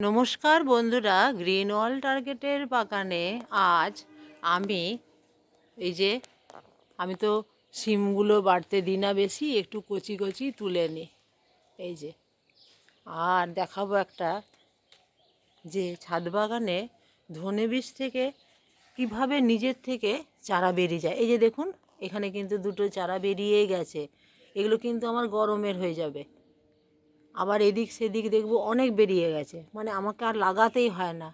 নমস্কার বন্ধুরা গ্রিন ওয়াল টার্গেটের বাগানে আজ আমি, এই যে, আমি তো সিমগুলো বাড়তে দিই না বেশি, একটু কচি কচি তুলে নিই। এই যে, আর দেখাবো একটা যে ছাদ বাগানে ধনে বীজ থেকে কীভাবে নিজের থেকে চারা বেরিয়ে যায়। এই যে দেখুন, এখানে কিন্তু দুটো চারা বেরিয়ে গেছে। এগুলো কিন্তু আমার গরমের হয়ে যাবে। আবার এদিক সেদিক দেখব অনেক বেরিয়ে গেছে। মানে আমাকে আর লাগাতেই হয় না।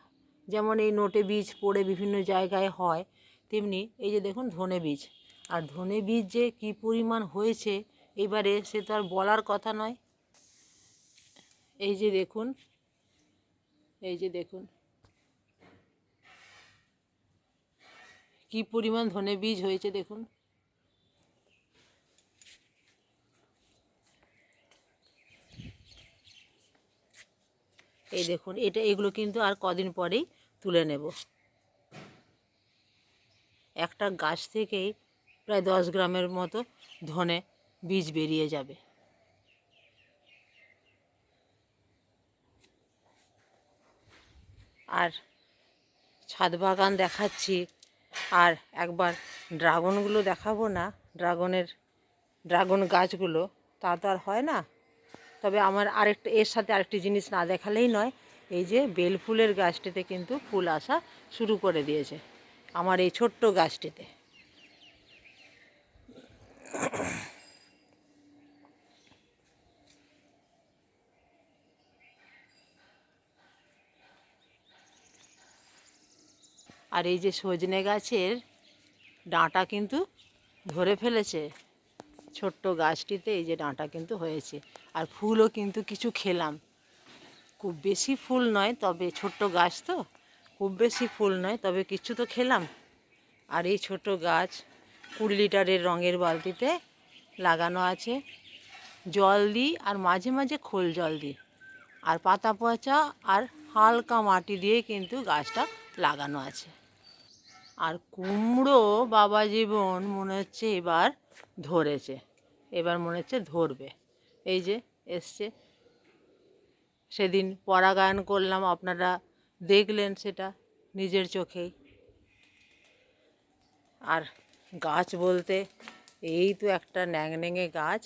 যেমন এই নোটে বীজ পড়ে বিভিন্ন জায়গায় হয়, তেমনি এই যে দেখুন ধনে বীজ। আর ধনে বীজ যে কী পরিমাণ হয়েছে, এবারে সে তো আর বলার কথা নয়। এই যে দেখুন, এই যে দেখুন। কি পরিমাণ ধনে বীজ হয়েছে দেখুন। এই দেখুন, এটা, এগুলো কিন্তু আর কদিন পরেই তুলে নেব। একটা গাছ থেকেই প্রায় দশ গ্রামের মতো ধনে বীজ বেরিয়ে যাবে। আর ছাদ বাগান দেখাচ্ছি, আর একবার ড্রাগনগুলো দেখাবো না, ড্রাগনের, ড্রাগন গাছগুলো, তা তো আর হয় না। তবে আমার আরেকটা, এর সাথে আরেকটি জিনিস না দেখালেই নয়, এই যে বেল ফুলের গাছটিতে কিন্তু ফুল আসা শুরু করে দিয়েছে, আমার এই ছোট্ট গাছটিতে। আর এই যে সজনে গাছের ডাঁটা কিন্তু ধরে ফেলেছে। ছোট্ট গাছটিতে এই যে ডাঁটা কিন্তু হয়েছে। আর ফুলও কিন্তু কিছু খেলাম। খুব বেশি ফুল নয়, তবে ছোট্ট গাছ তো? খুব বেশি ফুল নয়, তবে কিছু তো খেলাম। আর এই ছোট গাছ কুড়ি লিটারের রঙের বালতিতে লাগানো আছে। জল দিই আর মাঝে মাঝে খোল জল দিই। আর পাতা পচা আর হালকা মাটি দিয়ে কিন্তু গাছটা লাগানো আছে। আর কুমড়ো বাবা জীবন মনে হচ্ছে এবার ধরেছে। এবার মনে হচ্ছে ধরবে। এই যে এসছে। সেদিন পরাগায়ন করলাম, আপনারা দেখলেন সেটা নিজের চোখেই। আর গাছ বলতে এই তো একটা ন্যাংন্যাঙে গাছ।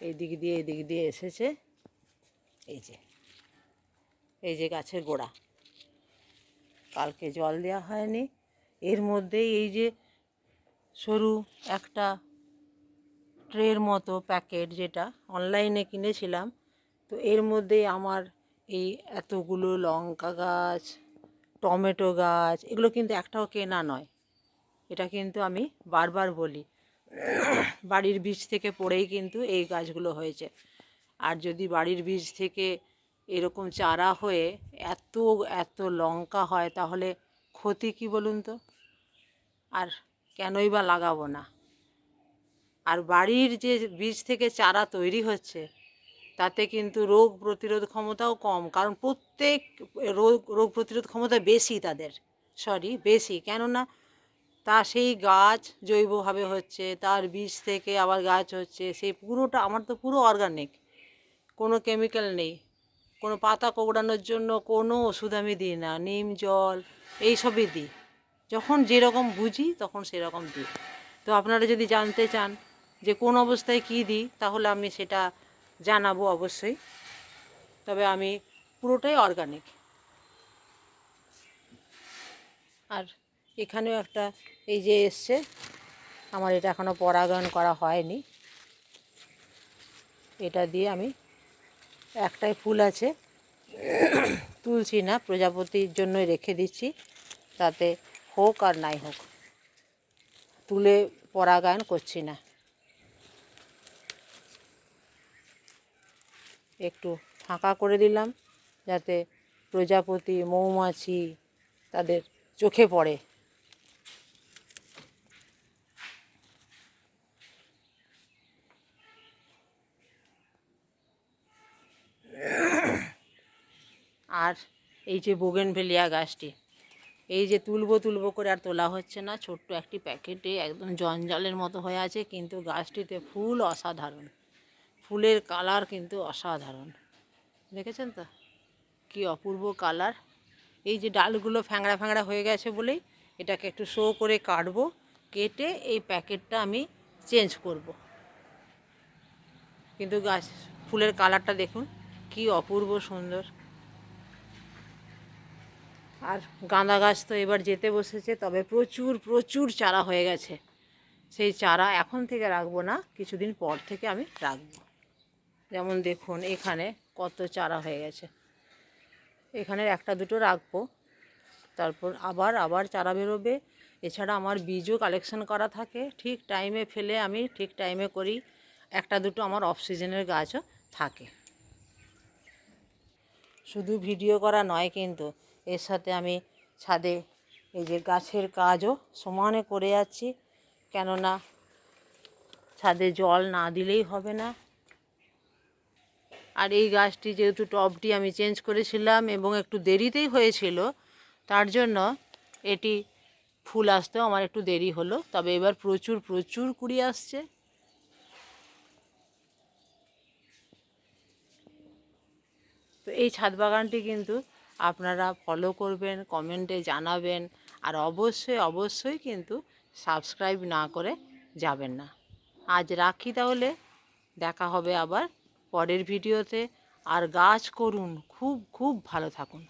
এই দিক দিয়ে এই দিক দিয়ে এসেছে। এই যে এই যে গাছের গোড়া। কালকে জল দেওয়া হয়নি। এর মধ্যেই এই যে সরু একটা ট্রের মতো প্যাকেট যেটা অনলাইনে কিনেছিলাম, তো এর মধ্যেই আমার এই এতগুলো লঙ্কা গাছ, টমেটো গাছ, এগুলো কিন্তু একটাও কেনা নয়। এটা কিন্তু আমি বারবার বলি, বাড়ির বীজ থেকে পড়েই কিন্তু এই গাছগুলো হয়েছে। আর যদি বাড়ির বীজ থেকে এরকম চারা হয়ে এত এত লঙ্কা হয়, তাহলে ক্ষতি কি বলুন তো? আর কেনই বা লাগাবো না? আর বাড়ির যে বীজ থেকে চারা তৈরি হচ্ছে, তাতে কিন্তু রোগ প্রতিরোধ ক্ষমতাও কম। কারণ প্রত্যেক রোগ রোগ প্রতিরোধ ক্ষমতা বেশি তাদের। সরি বেশি। কেননা তা সেই গাছ জৈবভাবে হচ্ছে, তার বীজ থেকে আবার গাছ হচ্ছে, সেই পুরোটা, আমার তো পুরো অর্গানিক কোনো কেমিক্যাল নেই। কোনো পাতা কোবড়ানোর জন্য কোনো ওষুধ আমি দিই না। নিম, জল এইসবই দিই। যখন যেরকম বুঝি, তখন সেরকম দিই। তো আপনারা যদি জানতে চান যে কোন অবস্থায় কী দিই, তাহলে আমি সেটা জানাব অবশ্যই। তবে আমি পুরোটাই অর্গানিক আর এখানেও একটা এই যে এসছে, আমার এটা এখনও পরাগায়ন করা হয়নি। এটা দিয়ে আমি একটাই ফুল আছে তুলছি না, প্রজাপতির জন্যই রেখে দিচ্ছি, তাতে হোক আর নাই হোক। তুলে পরাগায়ন করছি না। একটু ফাঁকা করে দিলাম যাতে প্রজাপতি, মৌমাছি তাদের চোখে পড়ে। আর এই যে বোগেনভেলিয়া গাছটি, এই যে তুলবো তুলবো করে আর তোলা হচ্ছে না, ছোট্ট একটি প্যাকেটে একদম জঞ্জালের মতো হয়ে আছে, কিন্তু গাছটিতে ফুল অসাধারণ। ফুলের কালার কিন্তু অসাধারণ। দেখেছেন তো? কি অপূর্ব কালার। এই যে ডালগুলো ফ্যাংড়া ফ্যাংড়া হয়ে গেছে বলেই এটাকে একটু শো করে কাটবো, কেটে এই প্যাকেটটা আমি চেঞ্জ করব। কিন্তু গাছ, ফুলের কালারটা দেখুন, কি অপূর্ব সুন্দর। আর গাঁদা গাছ তো এবার যেতে বসেছে, তবে প্রচুর প্রচুর চারা হয়ে গেছে। সেই চারা এখন থেকে রাখব না, কিছুদিন পর থেকে আমি রাখব। যেমন দেখুন, এখানে কত চারা হয়ে গেছে। এখানে একটা দুটো রাখব, তারপর আবার আবার চারা বেরোবে। এছাড়া আমার বীজও কালেকশন করা থাকে। ঠিক টাইমে ফেলে আমি ঠিক টাইমে করি, একটা দুটো আমার অফ সিজনের গাছও থাকে। শুধু ভিডিও করা নয় কিন্তু, এর সাথে আমি ছাদে এই যে গাছের কাজও সমানে করে যাচ্ছি। কেননা ছাদে জল না দিলেই হবে না। আর এই গাছটি যেহেতু টবটি আমি চেঞ্জ করেছিলাম এবং একটু দেরিতেই হয়েছিল, তার জন্য এটি ফুল আসতেও আমার একটু দেরি হলো। তবে এবার প্রচুর প্রচুর কুড়ি আসছে। তো এই ছাদ বাগানটি কিন্তু আপনারা ফলো করবেন কমেন্টে জানাবেন, আর অবশ্যই অবশ্যই কিন্তু সাবস্ক্রাইব না করে যাবেন না। আজ রাখি তাহলে, দেখা হবে আবার পরের ভিডিওতে। আর গাছ করুন খুব খুব ভালো থাকুন।